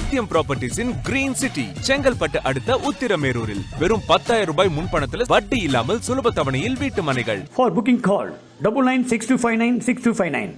Sathyam ப்ராப்பர்ட்டிஸின் green city Chengalpattu அடுத்த உத்திரமேரூரில். வெறும் பத்தாயிரம் ரூபாய் முன்பணத்தில் வட்டி இல்லாமல் சுலப தவணையில் வீட்டு மனைகள். For booking call double nine six two five nine six two five nine.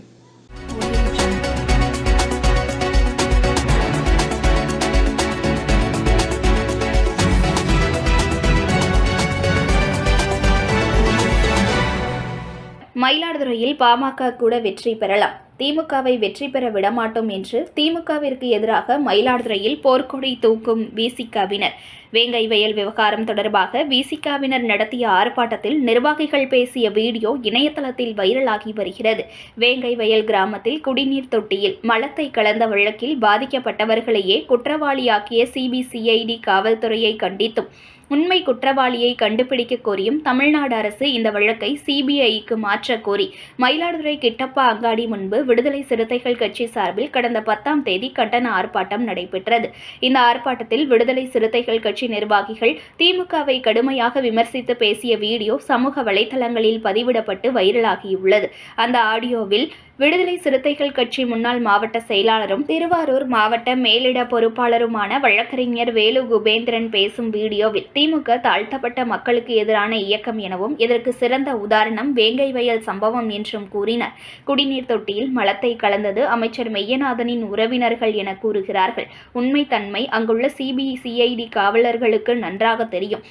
மயிலாடுதுறையில் பாமக கூட வெற்றி பெறலாம். திமுகவை வெற்றி பெற விடமாட்டோம் என்று திமுகவிற்கு எதிராக மயிலாடுதுறையில் போர்க்கொடி தூக்கும் விசிகாவினர். வேங்கை வயல் விவகாரம் தொடர்பாக விசிகாவினர் நடத்திய ஆர்ப்பாட்டத்தில் நிர்வாகிகள் பேசிய வீடியோ இணையதளத்தில் வைரலாகி வருகிறது. வேங்கை வயல் கிராமத்தில் குடிநீர் தொட்டியில் மலத்தை கலந்த வழக்கில் பாதிக்கப்பட்டவர்களையே குற்றவாளியாக்கிய சிபிசிஐடி காவல்துறையை கண்டித்தும் உண்மை குற்றவாளியை கண்டுபிடிக்க கோரியும் தமிழ்நாடு அரசு இந்த வழக்கை சிபிஐக்கு மாற்ற கோரி மயிலாடுதுறை கிட்டப்பா அங்காடி முன்பு விடுதலை சிறுத்தைகள் கட்சி சார்பில் கடந்த பத்தாம் தேதி கண்டன ஆர்ப்பாட்டம் நடைபெற்றது. இந்த ஆர்ப்பாட்டத்தில் விடுதலை சிறுத்தைகள் கட்சி நிர்வாகிகள் திமுகவை கடுமையாக விமர்சித்து பேசிய வீடியோ சமூக வலைதளங்களில் பதிவிடப்பட்டு வைரலாகியுள்ளது. அந்த ஆடியோவில் விடுதலை சிறுத்தைகள் கட்சி முன்னாள் மாவட்ட செயலாளரும் திருவாரூர் மாவட்ட மேலிட பொறுப்பாளருமான வழக்கறிஞர் வேலு குபேந்திரன் பேசும் வீடியோவில் திமுக தாழ்த்தப்பட்ட மக்களுக்கு எதிரான இயக்கம் எனவும் இதற்கு சிறந்த உதாரணம் வேங்கை வயல் சம்பவம் என்றும் கூறினர். குடிநீர் தொட்டியில் மலத்தை கலந்தது அமைச்சர் மெய்யநாதனின் உறவினர்கள் என கூறுகிறார்கள். உண்மை தன்மை அங்குள்ள சிபிசிஐடி காவலர்களுக்கு நன்றாக தெரியும்.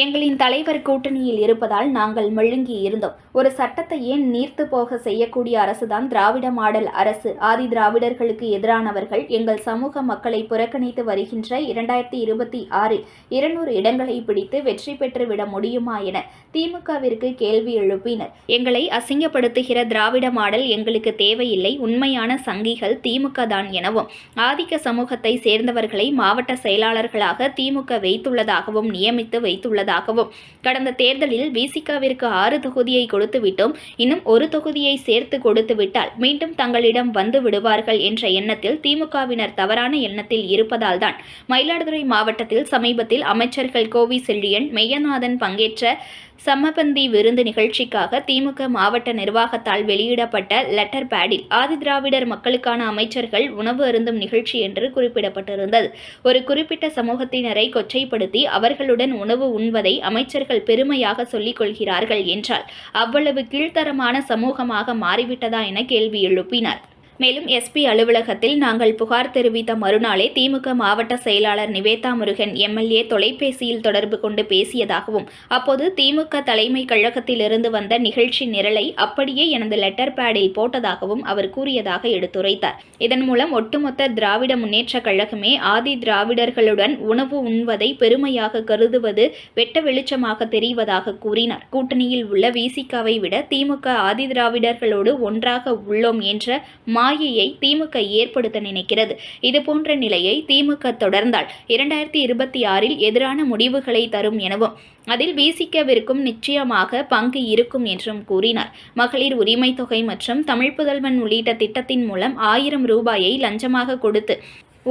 எங்களின் தலைவர் கூட்டணியில் இருப்பதால் நாங்கள் மெழுங்கி இருந்தோம். ஒரு சட்டத்தை ஏன் நீர்த்து போக செய்யக்கூடிய அரசுதான் திராவிட மாடல் அரசு. ஆதி திராவிடர்களுக்கு எதிரானவர்கள் எங்கள் சமூக மக்களை புறக்கணித்து வருகின்ற இரண்டாயிரத்தி இருபத்தி ஆறில் இருநூறு இடங்களை பிடித்து வெற்றி பெற்றுவிட முடியுமா என திமுகவிற்கு கேள்வி எழுப்பினர். எங்களை அசிங்கப்படுத்துகிற திராவிட மாடல் எங்களுக்கு தேவையில்லை. உண்மையான சங்கிகள் திமுக தான் எனவும் ஆதிக்க சமூகத்தை சேர்ந்தவர்களை மாவட்ட செயலாளர்களாக திமுக வைத்துள்ளதாகவும் நியமித்து உள்ளதாகவும் கடந்த தேர்தலில் விசிகாவிற்கு ஆறு தொகுதியை கொடுத்துவிட்டும். இன்னும் ஒரு தொகுதியை சேர்த்து கொடுத்துவிட்டால் மீண்டும் தங்களிடம் வந்து விடுவார்கள் என்ற எண்ணத்தில் திமுகவினர் தவறான எண்ணத்தில் இருப்பதால் தான் மயிலாடுதுறை மாவட்டத்தில் சமீபத்தில் அமைச்சர்கள் கோவி செல்லியன் மெய்யநாதன் பங்கேற்ற சம்மபந்தி விருந்து நிகழ்ச்சிக்காக திமுக மாவட்ட நிர்வாகத்தால் வெளியிடப்பட்ட லெட்டர் பேடில் ஆதிதிராவிடர் மக்களுக்கான அமைச்சர்கள் உணவு அருந்தும் நிகழ்ச்சி என்று குறிப்பிடப்பட்டிருந்தது. ஒரு குறிப்பிட்ட சமூகத்தினரை கொச்சைப்படுத்தி அவர்களுடன் உணவு உண்பதை அமைச்சர்கள் பெருமையாக சொல்லிக் கொள்கிறார்கள் என்றால் அவ்வளவு கீழ்த்தரமான சமூகமாக மாறிவிட்டதா என கேள்வி எழுப்பினார். மேலும் எஸ்பி அலுவலகத்தில் நாங்கள் புகார் தெரிவித்த மறுநாளே திமுக மாவட்ட செயலாளர் நிவேதா முருகன் எம்எல்ஏ தொலைபேசியில் தொடர்பு கொண்டு பேசியதாகவும் அப்போது திமுக தலைமை கழகத்திலிருந்து வந்த நிகழ்ச்சி நிரலை அப்படியே எனது லெட்டர் பேடில் போட்டதாகவும் அவர் கூறியதாக எடுத்துரைத்தார். இதன் மூலம் ஒட்டுமொத்த திராவிட முன்னேற்ற கழகமே ஆதி திராவிடர்களுடன் உணவு உண்வதை பெருமையாக கருதுவது வெட்ட வெளிச்சமாக தெரிவதாக கூறினார். கூட்டணியில் உள்ள விசிகாவை விட திமுக ஆதி திராவிடர்களோடு ஒன்றாக உள்ளோம் என்ற மாயையை திமுக ஏற்படுத்த நினைக்கிறது. இதுபோன்ற நிலையை திமுக தொடர்ந்தால் இரண்டாயிரத்தி இருபத்தி ஆறில் எதிரான முடிவுகளை தரும் எனவும் அதில் வீசிக்கவிருக்கும் நிச்சயமாக பங்கு இருக்கும் என்றும் கூறினார். மகளிர் உரிமை தொகை மற்றும் தமிழ் புதல்வன் உள்ளிட்ட திட்டத்தின் மூலம் ஆயிரம் ரூபாயை லஞ்சமாக கொடுத்து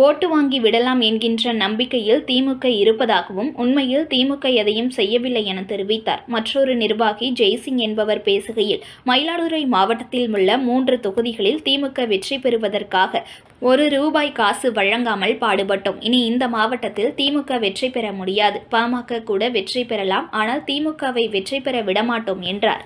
ஓட்டு வாங்கி விடலாம் என்கின்ற நம்பிக்கையில் திமுக இருப்பதாகவும் உண்மையில் திமுக எதையும் செய்யவில்லை என தெரிவித்தார். மற்றொரு நிர்வாகி ஜெய்சிங் என்பவர் பேசுகையில் மயிலாடுதுறை மாவட்டத்தில் உள்ள மூன்று தொகுதிகளில் திமுக வெற்றி பெறுவதற்காக ஒரு ரூபாய் காசு வழங்காமல் பாடுபட்டோம். இனி இந்த மாவட்டத்தில் திமுக வெற்றி பெற முடியாது. பாமக கூட வெற்றி பெறலாம். ஆனால் திமுகவை வெற்றி பெற விடமாட்டோம் என்றார்.